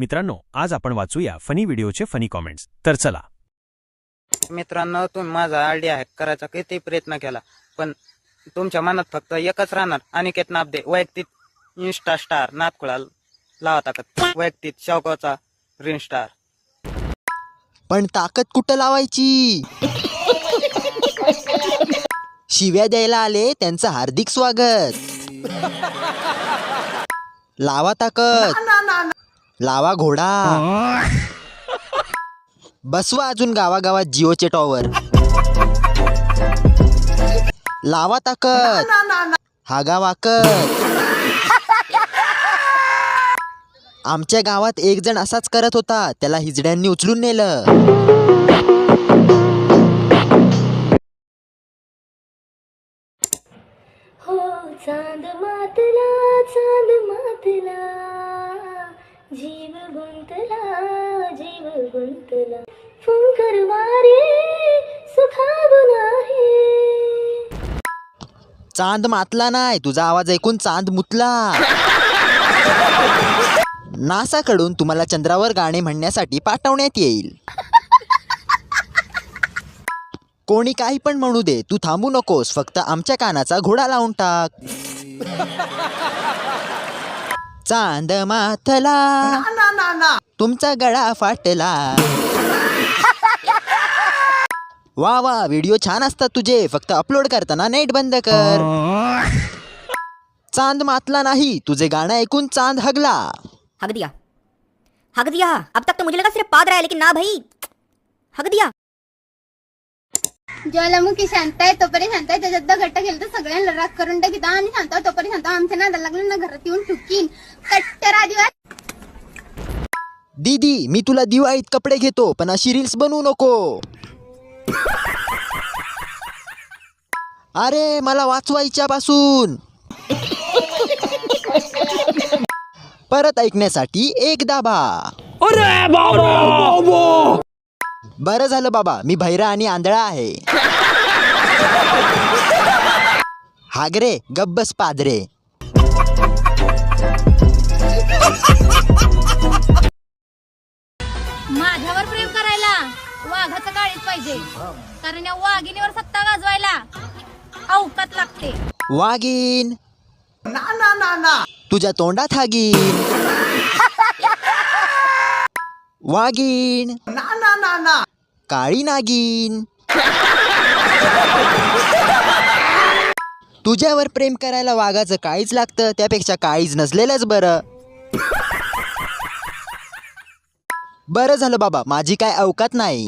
मित्रांनो आज आपण वाचूया फनी व्हिडिओचे फनी कॉमेंट्स तर चला. मित्रांनो तुम्ही माझा आयडिया हॅक करायचा किती प्रयत्न केला पण तुमच्या मनात फक्त एकच राहणार अनिकेत नाबदे वैयक्तिक इन्स्टा स्टार नातखुळा लावा ताकद वैयक्तिक शौकाचा रीन स्टार पण ताकद कुठं लावायची? शिव्या द्यायला आले त्यांचं हार्दिक स्वागत. लावा ताकद. लावा घोडा. बसवा अजून गावागावात जिओचे टॉवर. लावा ताकद. हागा वाकत. आमच्या गावात एक जण असाच करत होता. त्याला हिजड्यांनी उचलून नेलं. हो चांद मातला चांद मातला. जीव गुंतला जीव गुंतला फुंकरवारे सुखावून आहे चांद मातला नाही तुझा आवाज ऐकून चांद मुतला. नासाकडून तुम्हाला चंद्रावर गाणे म्हणण्यासाठी पाठवण्यात येईल. कोणी काही पण म्हणू दे तू थांबू नकोस फक्त आमच्या कानाचा घोडा लावून टाक. चांद माथला. तुमचा गळा फाटला. वा वा व्हिडिओ छान असतात तुझे. फक्त अपलोड करताना नेट बंद कर. चांद मातला नाही तुझे गाणं ऐकून चांद हगला. हग दिया हग दिया अब तक तो मुझे लगा सिर्फ पाद रहा है लेकिन ना भाई. हग दिया ज्वालामुखी शांत आहे तोपर्यंत शांत आहे. त्याच्यात दगड गेलं तर सगळ्यांना राग करून टाकित आणि शांत तोपर्यंत शांत. आमच्या नादाला लागलं ना घरात येऊन ठुकीन कट्टर आदिवास दीदी मी तुला दिवाळीत कपडे घेतो पण अशी रील्स बनवू नको. अरे मला वाचवायच्या पासून. परत ऐकण्यासाठी एक दाबा. बरं झालं बाबा मी भैरा आणि आंधळा आहे. हागरे गब्बस पादरे. माझ्यावर प्रेम करायला वाघाचं काळीच पाहिजे. कारण या वाघिणीवर सत्ता गाजवायला अवकात लागते. वागीन तुझ्या तोंडात हागीन वागीन काळी नागिन तुझ्यावर प्रेम करायला वाघाचं काळीच लागतं त्यापेक्षा काळीच नसलेलंच बरं. बरं झालं बाबा माझी काय अवकात नाही.